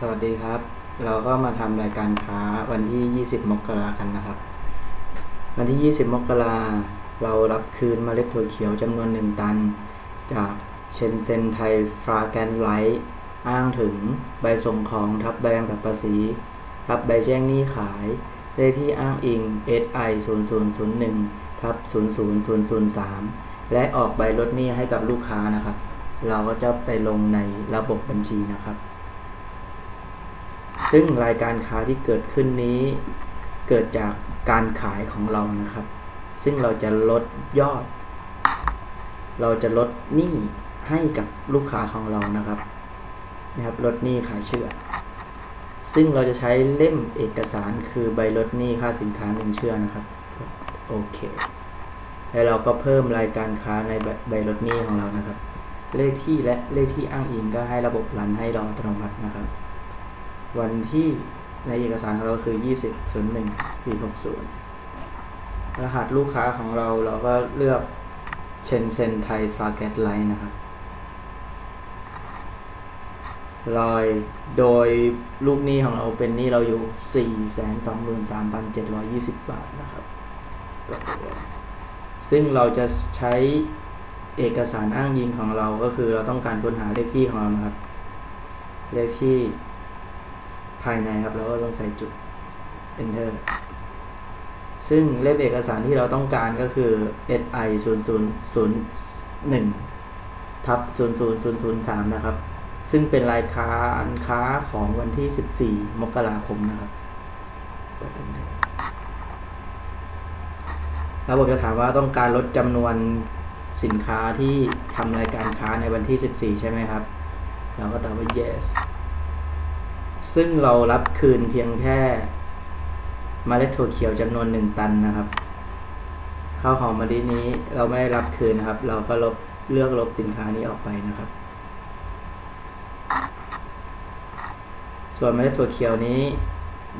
สวัสดีครับ เราก็มาทำรายการค้าวันที่ 20 มกรากันนะครับ วันที่ 20 มกราเรารับคืนเมล็ดถั่วเขียวจำนวน1ตัน จากเชนเซนไทยฟราแกนไลท์อ้างถึงใบส่งของทับใบกำกับภาษีทับใบแจ้งหนี้ขายเลขที่อ้างอิง SI 0001ทับ00003 และออกใบลดหนี้ให้กับลูกค้านะครับ เราก็จะไปลงในระบบบัญชีนะครับ ซึ่งรายการค้าที่เกิดขึ้นนี้ เกิดจากการขายของเรานะครับ ซึ่งเราจะลดยอด เราจะลดหนี้ให้กับลูกค้าของเรานะครับนะครับลดหนี้ขายเชื่อ ซึ่งเราจะใช้เล่มเอกสารคือใบลดหนี้ค่าสินค้าหนึ่งเชื่อนะครับ โอเค แล้วเราก็เพิ่มรายการค้าในใบใบลดหนี้ของเรานะครับ เลขที่และเลขที่อ้างอิงก็ให้ระบบรันให้เราอัตโนมัตินะครับ วันที่ในเอกสารของเราคือ 20 01 ปี 60 รหัสลูกค้าของเราเราก็เลือกเชนเซนไทยฟาเกตไลน์นะครับรอยโดยลูกหนี้ของเราเป็นหนี้เราอยู่ 423,720 บาทนะครับ ซึ่งเราจะใช้เอกสารอ้างยิงของเราก็คือเราต้องการค้นหาเลขที่ของเรานะครับ เลขที่ ภายในครับเราก็ต้องใส่จุด enter ซึ่งเลขเอกสารที่เราต้องการก็คือ SI 0001ทับ00003นะครับ ซึ่งเป็นรายค้าอันค้าของวันที่ 14 มกราคมนะครับกด enter ระบบจะถามว่าต้องการลดจำนวนสินค้าที่ทำรายการค้าในวันที่ 14 ใช่ไหมครับ เราก็ตอบว่า yes ซึ่งเรารับคืนเพียงแค่เมล็ดถั่วเขียวจำนวน1ตันนะครับข้าวหอมมะลินี้เราไม่ได้รับคืนนะครับ เราก็ลบเลือกลบสินค้านี้ออกไปนะครับ ส่วนเมล็ดถั่วเขียวนี้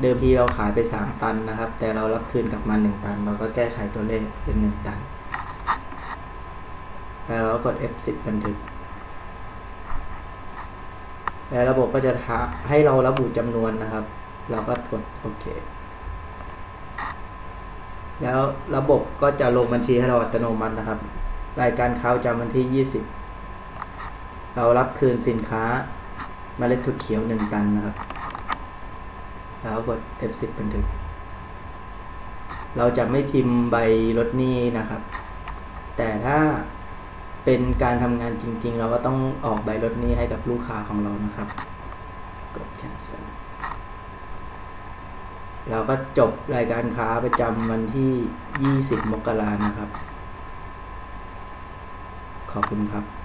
เดิมทีเราขายไป 3 ตันนะครับ แต่เรารับคืนกลับมา1ตัน เราก็แก้ไขตัวเลขเป็น 1 ตัน แล้วเรากด F10 บันทึก แล้วระบบก็จะท้าให้เราระบุจำนวนนะครับ เราก็กดโอเค แล้วระบบก็จะลงบัญชีให้เราอัตโนมัตินะครับ รายการค้าประจำวันที่ 20 เรารับคืนสินค้าเมล็ดถั่วเขียว 1 ตันนะครับ แล้วกด F10 บันทึก เราจะไม่พิมพ์ใบลดหนี้นะครับ แต่ถ้า เป็นการทำงานจริง ๆ เราก็ต้องออกใบลดหนี้ให้กับลูกค้าของเรานะครับ กด cancel เราก็จบรายการค้าประจำวันที่ 20 มกรานะครับ ขอบคุณครับ